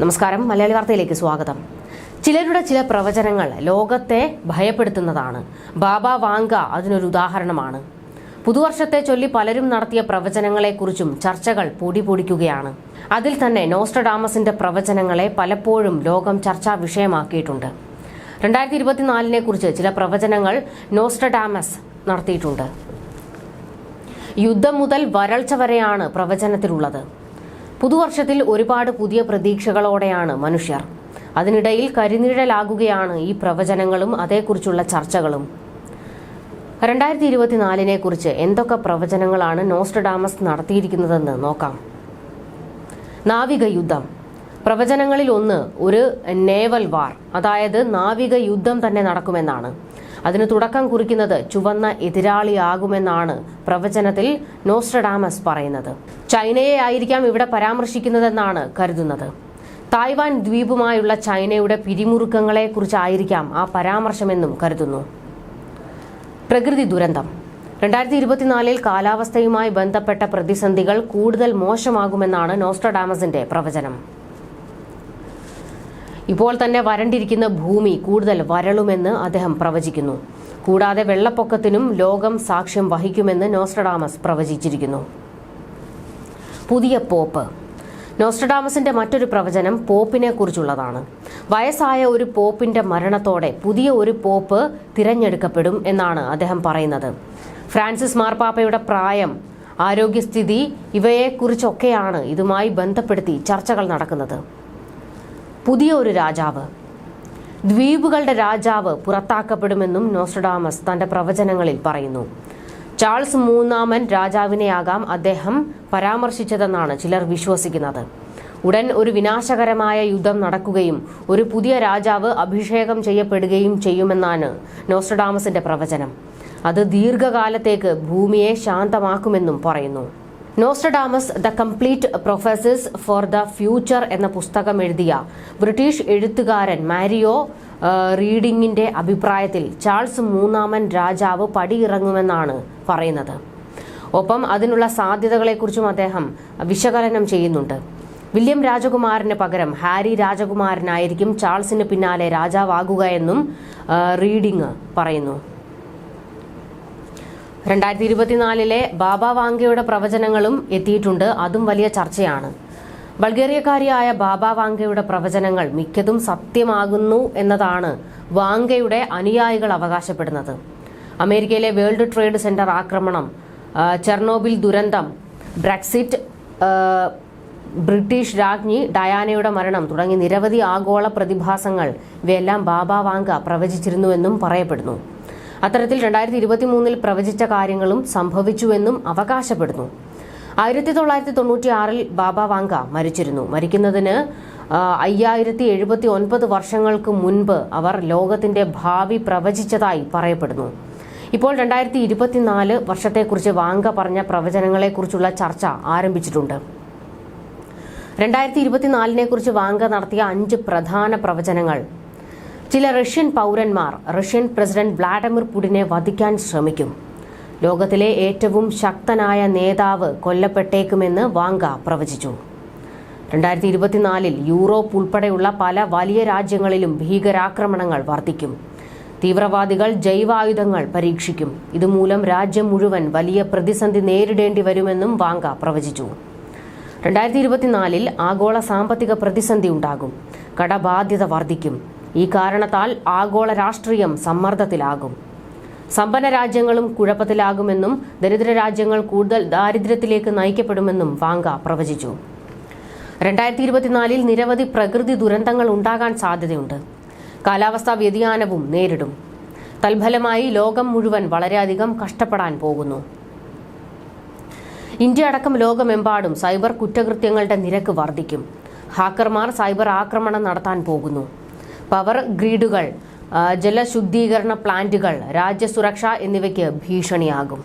നമസ്കാരം. മലയാളി വാർത്തയിലേക്ക് സ്വാഗതം. ചിലരുടെ ചില പ്രവചനങ്ങൾ ലോകത്തെ ഭയപ്പെടുത്തുന്നതാണ്. ബാബ വാങ്ക അതിനൊരു ഉദാഹരണമാണ്. പുതുവർഷത്തെ ചൊല്ലി പലരും നടത്തിയ പ്രവചനങ്ങളെക്കുറിച്ചും ചർച്ചകൾ പൊടിപൊടിക്കുകയാണ്. അതിൽ തന്നെ നോസ്ട്രഡാമസിന്റെ പ്രവചനങ്ങളെ പലപ്പോഴും ലോകം ചർച്ചാ വിഷയമാക്കിയിട്ടുണ്ട്. രണ്ടായിരത്തി ഇരുപത്തിനാലിനെ കുറിച്ച് ചില പ്രവചനങ്ങൾ നോസ്ട്രഡാമസ് നടത്തിയിട്ടുണ്ട്. യുദ്ധം മുതൽ വരൾച്ച വരെയാണ് പ്രവചനത്തിലുള്ളത്. പുതുവർഷത്തിൽ ഒരുപാട് പുതിയ പ്രതീക്ഷകളോടെയാണ് മനുഷ്യർ. അതിനിടയിൽ കരിനിഴലാകുകയാണ് ഈ പ്രവചനങ്ങളും അതേക്കുറിച്ചുള്ള ചർച്ചകളും. രണ്ടായിരത്തി ഇരുപത്തിനാലിനെ കുറിച്ച് എന്തൊക്കെ പ്രവചനങ്ങളാണ് നോസ്റ്റഡാമസ് നടത്തിയിരിക്കുന്നതെന്ന് നോക്കാം. നാവിക യുദ്ധം. പ്രവചനങ്ങളിൽ ഒന്ന് ഒരു നേവൽ വാർ അതായത് നാവിക യുദ്ധം തന്നെ നടക്കുമെന്നാണ്. അതിന് തുടക്കം കുറിക്കുന്നത് ചുവന്ന എതിരാളിയാകുമെന്നാണ് പ്രവചനത്തിൽ നോസ്ട്രഡാമസ് പറയുന്നത്. ചൈനയെ ആയിരിക്കാം ഇവിടെ പരാമർശിക്കുന്നതെന്നാണ് കരുതുന്നത്. തായ്വാൻ ദ്വീപുമായുള്ള ചൈനയുടെ പിരിമുറുക്കങ്ങളെക്കുറിച്ചായിരിക്കാം ആ പരാമർശമെന്നും കരുതുന്നു. പ്രകൃതി ദുരന്തം. രണ്ടായിരത്തി ഇരുപത്തിനാലിൽ കാലാവസ്ഥയുമായി ബന്ധപ്പെട്ട പ്രതിസന്ധികൾ കൂടുതൽ മോശമാകുമെന്നാണ് നോസ്ട്രഡാമസിന്റെ പ്രവചനം. ഇപ്പോൾ തന്നെ വരണ്ടിരിക്കുന്ന ഭൂമി കൂടുതൽ വരളുമെന്ന് അദ്ദേഹം പ്രവചിക്കുന്നു. കൂടാതെ വെള്ളപ്പൊക്കത്തിനും ലോകം സാക്ഷ്യം വഹിക്കുമെന്ന് നോസ്ട്രഡാമസ് പ്രവചിച്ചിരിക്കുന്നു. പുതിയ പോപ്പ്. നോസ്ട്രഡാമസിന്റെ മറ്റൊരു പ്രവചനം പോപ്പിനെ കുറിച്ചുള്ളതാണ് വയസ്സായ ഒരു പോപ്പിന്റെ മരണത്തോടെ പുതിയ ഒരു പോപ്പ് തിരഞ്ഞെടുക്കപ്പെടും എന്നാണ് അദ്ദേഹം പറയുന്നത്. ഫ്രാൻസിസ് മാർപ്പാപ്പയുടെ പ്രായം ആരോഗ്യസ്ഥിതി ഇവയെക്കുറിച്ചൊക്കെയാണ് ഇതുമായി ബന്ധപ്പെടുത്തി ചർച്ചകൾ നടക്കുന്നത്. പുതിയ ഒരു രാജാവ്. ദ്വീപുകളുടെ രാജാവ് പുറത്താക്കപ്പെടുമെന്നും നോസ്ട്രഡാമസ് തന്റെ പ്രവചനങ്ങളിൽ പറയുന്നു. ചാൾസ് മൂന്നാമൻ രാജാവിനെയാകാം അദ്ദേഹം പരാമർശിച്ചതെന്നാണ് ചിലർ വിശ്വസിക്കുന്നത്. ഉടൻ ഒരു വിനാശകരമായ യുദ്ധം നടക്കുകയും ഒരു പുതിയ രാജാവ് അഭിഷേകം ചെയ്യപ്പെടുകയും ചെയ്യുമെന്നാണ് നോസ്ട്രഡാമസിന്റെ പ്രവചനം. അത് ദീർഘകാലത്തേക്ക് ഭൂമിയെ ശാന്തമാക്കുമെന്നും പറയുന്നു. Nostradamus the complete professors for the future എന്ന പുസ്തകം എഴുതിയ ബ്രിട്ടീഷ് എഴുത്തുകാരൻ മാരിയോ റീഡിങ്ങിന്റെ അഭിപ്രായത്തിൽ ചാൾസ് മൂന്നാമൻ രാജാവ് പടിയിറങ്ങുമെന്നാണ് പറയുന്നത്. ഒപ്പം അതിനുള്ള സാധ്യതകളെക്കുറിച്ചും അദ്ദേഹം വിശകലനം ചെയ്യുന്നുണ്ട്. വില്യം രാജകുമാരന് പകരം ഹാരി രാജകുമാരനായിരിക്കും ചാൾസിന് പിന്നാലെ രാജാവാകുക എന്നും റീഡിംഗ് പറയുന്നു. രണ്ടായിരത്തി ഇരുപത്തിനാലിലെ ബാബ വാങ്കയുടെ പ്രവചനങ്ങളും എത്തിയിട്ടുണ്ട്. അതും വലിയ ചർച്ചയാണ്. ബൾഗേറിയക്കാരിയായ ബാബ വാങ്കയുടെ പ്രവചനങ്ങൾ മിക്കതും സത്യമാകുന്നു എന്നതാണ് വാങ്കയുടെ അനുയായികൾ അവകാശപ്പെടുന്നത്. അമേരിക്കയിലെ വേൾഡ് ട്രേഡ് സെന്റർ ആക്രമണം ചെർണോബിൽ ദുരന്തം ബ്രെക്സിറ്റ് ബ്രിട്ടീഷ് രാജ്ഞി ഡയാനയുടെ മരണം തുടങ്ങി നിരവധി ആഗോള പ്രതിഭാസങ്ങൾ ഇവയെല്ലാം ബാബ വാങ്ക പ്രവചിച്ചിരുന്നുവെന്നും പറയപ്പെടുന്നു. അത്തരത്തിൽ രണ്ടായിരത്തി ഇരുപത്തി മൂന്നിൽ പ്രവചിച്ച കാര്യങ്ങളും സംഭവിച്ചുവെന്നും അവകാശപ്പെടുന്നു. ആയിരത്തി തൊള്ളായിരത്തി തൊണ്ണൂറ്റി ആറിൽ ബാബ വാങ്ക മരിച്ചിരുന്നു. മരിക്കുന്നതിന് അയ്യായിരത്തി എഴുപത്തി ഒൻപത് വർഷങ്ങൾക്ക് മുൻപ് അവർ ലോകത്തിന്റെ ഭാവി പ്രവചിച്ചതായി പറയപ്പെടുന്നു. ഇപ്പോൾ രണ്ടായിരത്തി ഇരുപത്തിനാല് വർഷത്തെക്കുറിച്ച് വാങ്ക പറഞ്ഞ പ്രവചനങ്ങളെക്കുറിച്ചുള്ള ചർച്ച ആരംഭിച്ചിട്ടുണ്ട്. രണ്ടായിരത്തി ഇരുപത്തിനാലിനെ കുറിച്ച് വാങ്ക നടത്തിയ അഞ്ച് പ്രധാന പ്രവചനങ്ങൾ ചില റഷ്യൻ പൗരന്മാർ റഷ്യൻ പ്രസിഡന്റ് വ്ളാഡിമിർ പുടിനെ വധിക്കാൻ ശ്രമിക്കും. ലോകത്തിലെ ഏറ്റവും ശക്തനായ നേതാവ് കൊല്ലപ്പെട്ടേക്കുമെന്ന് വാങ്ക പ്രവചിച്ചു. രണ്ടായിരത്തി ഇരുപത്തിനാലിൽ യൂറോപ്പ് ഉൾപ്പെടെയുള്ള പല വലിയ രാജ്യങ്ങളിലും ഭീകരാക്രമണങ്ങൾ വർദ്ധിക്കും. തീവ്രവാദികൾ ജൈവായുധങ്ങൾ പരീക്ഷിക്കും. ഇതുമൂലം രാജ്യം മുഴുവൻ വലിയ പ്രതിസന്ധി നേരിടേണ്ടി വരുമെന്നും വാങ്ക പ്രവചിച്ചു. രണ്ടായിരത്തി ഇരുപത്തിനാലിൽ ആഗോള സാമ്പത്തിക പ്രതിസന്ധി ഉണ്ടാകും. കടബാധ്യത വർദ്ധിക്കും. ഈ കാരണത്താൽ ആഗോള രാഷ്ട്രീയം സമ്മർദ്ദത്തിലാകും. സമ്പന്ന രാജ്യങ്ങളും കുഴപ്പത്തിലാകുമെന്നും ദരിദ്ര രാജ്യങ്ങൾ കൂടുതൽ ദാരിദ്ര്യത്തിലേക്ക് നയിക്കപ്പെടുമെന്നും വാങ്ക പ്രവചിച്ചു. രണ്ടായിരത്തി ഇരുപത്തിനാലിൽ നിരവധി പ്രകൃതി ദുരന്തങ്ങൾ ഉണ്ടാകാൻ സാധ്യതയുണ്ട്. കാലാവസ്ഥാ വ്യതിയാനവും നേരിടും. തൽഫലമായി ലോകം മുഴുവൻ വളരെയധികം കഷ്ടപ്പെടാൻ പോകുന്നു. ഇന്ത്യ അടക്കം ലോകമെമ്പാടും സൈബർ കുറ്റകൃത്യങ്ങളുടെ നിരക്ക് വർദ്ധിക്കും. ഹാക്കർമാർ സൈബർ ആക്രമണം നടത്താൻ പോകുന്നു. പവർ ഗ്രിഡുകൾ ജലശുദ്ധീകരണ പ്ലാന്റുകൾ രാജ്യസുരക്ഷ എന്നിവയ്ക്ക് ഭീഷണിയാകും.